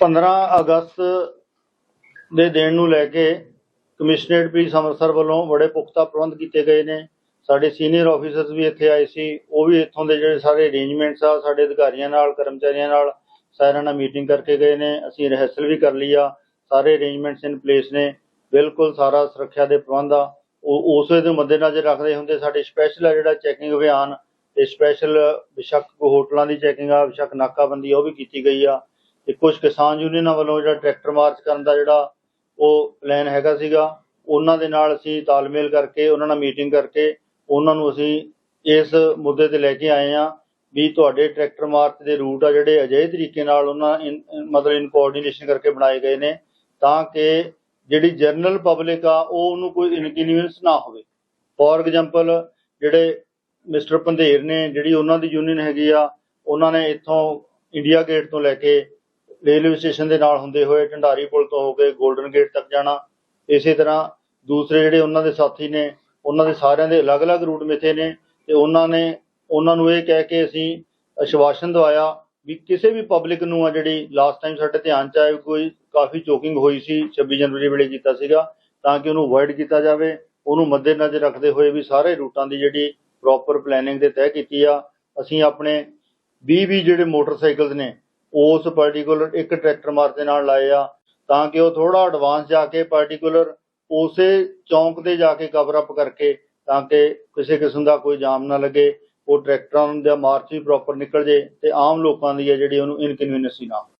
15 ਅਗਸਤ ਦੇ ਦਿਨ ਨੂੰ ਲੈ ਕੇ ਕਮਿਸ਼ਨਰੇਟ ਪੁਲਿਸ ਅੰਮ੍ਰਿਤਸਰ ਵੱਲੋਂ ਬੜੇ ਪੁਖਤਾ ਪ੍ਰਬੰਧ ਕੀਤੇ ਗਏ ਨੇ। ਸਾਡੇ ਸੀਨੀਅਰ ਆਫੀਸਰਸ ਵੀ ਇੱਥੇ ਆਏ ਸੀ। ਉਹ ਵੀ ਇੱਥੋਂ ਦੇ ਜਿਹੜੇ ਸਾਰੇ ਅਰੇਂਜਮੈਂਟਸ ਆ, ਸਾਡੇ ਅਧਿਕਾਰੀਆਂ ਨਾਲ, ਕਰਮਚਾਰੀਆਂ ਨਾਲ ਸਾਰਿਆਂ ਨਾਲ ਮੀਟਿੰਗ ਕਰਕੇ ਗਏ ਨੇ। ਅਸੀਂ ਰਿਹਰਸਲ ਵੀ ਕਰ ਲਈ ਆ। ਸਾਰੇ ਅਰੇਂਜਮੈਂਟਸ ਇਨ ਪਲੇਸ ਨੇ। ਬਿਲਕੁਲ ਸਾਰਾ ਸੁਰੱਖਿਆ ਦੇ ਪ੍ਰਬੰਧ ਆ। ਉਹ ਉਸੇ ਦੇ ਮੱਦੇਨਜ਼ਰ ਰੱਖਦੇ ਹੁੰਦੇ ਸਾਡੇ ਸਪੈਸ਼ਲ ਜਿਹੜਾ ਚੈਕਿੰਗ ਅਭਿਆਨ ਤੇ ਸਪੈਸ਼ਲ ਬਿਸ਼ੱਕ ਹੋਟਲਾਂ ਦੀ ਚੈਕਿੰਗ ਆ, ਬਿਸ਼ੱਕ ਨਾਕਾਬੰਦੀ ਉਹ ਵੀ ਕੀਤੀ ਗਈ ਆ। ਤੇ ਕੁਝ ਕਿਸਾਨ ਯੂਨੀਅਨਾਂ ਵੱਲੋਂ ਜਿਹੜਾ ਟਰੈਕਟਰ ਮਾਰਚ ਕਰਨ ਦਾ ਜਿਹੜਾ ਉਹ ਪਲਾਨ ਹੈਗਾ ਸੀਗਾ, ਉਹਨਾਂ ਦੇ ਨਾਲ ਅਸੀਂ ਤਾਲਮੇਲ ਕਰਕੇ, ਉਹਨਾਂ ਨਾਲ ਮੀਟਿੰਗ ਕਰਕੇ, ਉਹਨਾਂ ਨੂੰ ਅਸੀਂ ਇਸ ਮੁੱਦੇ ਤੇ ਲੈ ਕੇ ਆਏ ਆ ਵੀ ਤੁਹਾਡੇ ਟਰੈਕਟਰ ਮਾਰਚ ਦੇ ਰੂਟ ਆ ਜਿਹੜੇ ਅਜਿਹੇ ਤਰੀਕੇ ਨਾਲ ਉਹਨਾਂ ਮਤਲਬ ਇਨ ਕੋਆਰਡੀਨੇਸ਼ਨ ਕਰਕੇ ਬਣਾਏ ਗਏ ਨੇ, ਤਾਂ ਕਿ ਜਿਹੜੀ ਜਨਰਲ ਪਬਲਿਕ ਆ, ਉਹ ਉਹਨੂੰ ਕੋਈ ਇਨਕਨਵੀਨੀਅੰਸ ਨਾ ਹੋਵੇ। ਫੋਰ ਐਗਜ਼ਾਮਪਲ ਜਿਹੜੇ ਮਿਸਟਰ ਪੰਧੇਰ ਨੇ, ਜਿਹੜੀ ਉਹਨਾਂ ਦੀ ਯੂਨੀਅਨ ਹੈਗੀ ਆ, ਉਹਨਾਂ ਨੇ ਇੱਥੋਂ ਇੰਡੀਆ ਗੇਟ ਤੋਂ ਲੈ ਕੇ ਰੇਲਵੇ ਸਟੇਸ਼ਨ ਦੇ ਨਾਲ ਹੁੰਦੇ ਹੋਏ ਢੰਡਾਰੀ ਪੁਲ ਤੋਂ ਹੋ ਕੇ 골ਡਨ ਗੇਟ ਤੱਕ ਜਾਣਾ। ਇਸੇ ਤਰ੍ਹਾਂ ਦੂਸਰੇ ਜਿਹੜੇ ਉਹਨਾਂ ਦੇ ਸਾਥੀ ਨੇ, ਉਹਨਾਂ ਦੇ ਸਾਰਿਆਂ ਦੇ ਅਲੱਗ-ਅਲੱਗ ਰੂਟ ਮਿੱਥੇ ਨੇ ਤੇ ਉਹਨਾਂ ਨੇ, ਉਹਨਾਂ ਨੂੰ ਇਹ ਕਹਿ ਕੇ ਅਸੀਂ ਅਸ਼ਵਾਸਨ ਦਵਾਇਆ ਵੀ ਕਿਸੇ ਵੀ ਪਬਲਿਕ ਨੂੰ ਆ ਜਿਹੜੀ ਲਾਸਟ ਟਾਈਮ ਸਾਡੇ ਧਿਆਨ ਚ ਆਏ ਕੋਈ ਕਾਫੀ ਚੋਕਿੰਗ ਹੋਈ ਸੀ 26 ਜਨਵਰੀ ਵੇਲੇ ਕੀਤਾ ਸੀਗਾ, ਤਾਂ ਕਿ ਉਹਨੂੰ ਅਵੋਇਡ ਕੀਤਾ ਜਾਵੇ, ਉਹਨੂੰ ਮੱਦੇਨਜ਼ਰ ਰੱਖਦੇ ਹੋਏ ਵੀ ਸਾਰੇ ਰੂਟਾਂ ਦੀ ਜਿਹੜੀ ਪ੍ਰੋਪਰ ਪਲੈਨਿੰਗ ਦੇ ਤਹਿ ਕੀਤੀ ਆ, ਅਸੀਂ ਆਪਣੇ 20 20 ਜਿਹੜੇ ਮੋਟਰਸਾਈਕਲਸ ਨੇ, ਉਸ ਪਾਰਟਿਕੂਲਰ ਇੱਕ ਟਰੈਕਟਰ ਮਾਰਚ ਦੇ ਨਾਲ ਲਾਏ ਆ, ਤਾਂ ਕਿ ਉਹ ਥੋੜਾ ਐਡਵਾਂਸ ਜਾ ਕੇ ਪਾਰਟਿਕੂਲਰ ਉਸੇ ਚੌਂਕ ਤੇ ਜਾ ਕੇ ਕਵਰ ਅਪ ਕਰਕੇ, ਤਾਂ ਕਿ ਕਿਸੇ ਕਿਸਮ ਦਾ ਕੋਈ ਜਾਮ ਨਾ ਲੱਗੇ, ਉਹ ਟਰੈਕਟਰਾਂ ਦਾ ਮਾਰਚ ਵੀ ਪ੍ਰੋਪਰ ਨਿਕਲ ਜੇ, ਤੇ ਆਮ ਲੋਕਾਂ ਦੀ ਹੈ ਜਿਹੜੀ ਉਹਨੂੰ ਇਨਕਨਵੀਨੀਅੰਸ ਨਾ ਹੋਵੇ।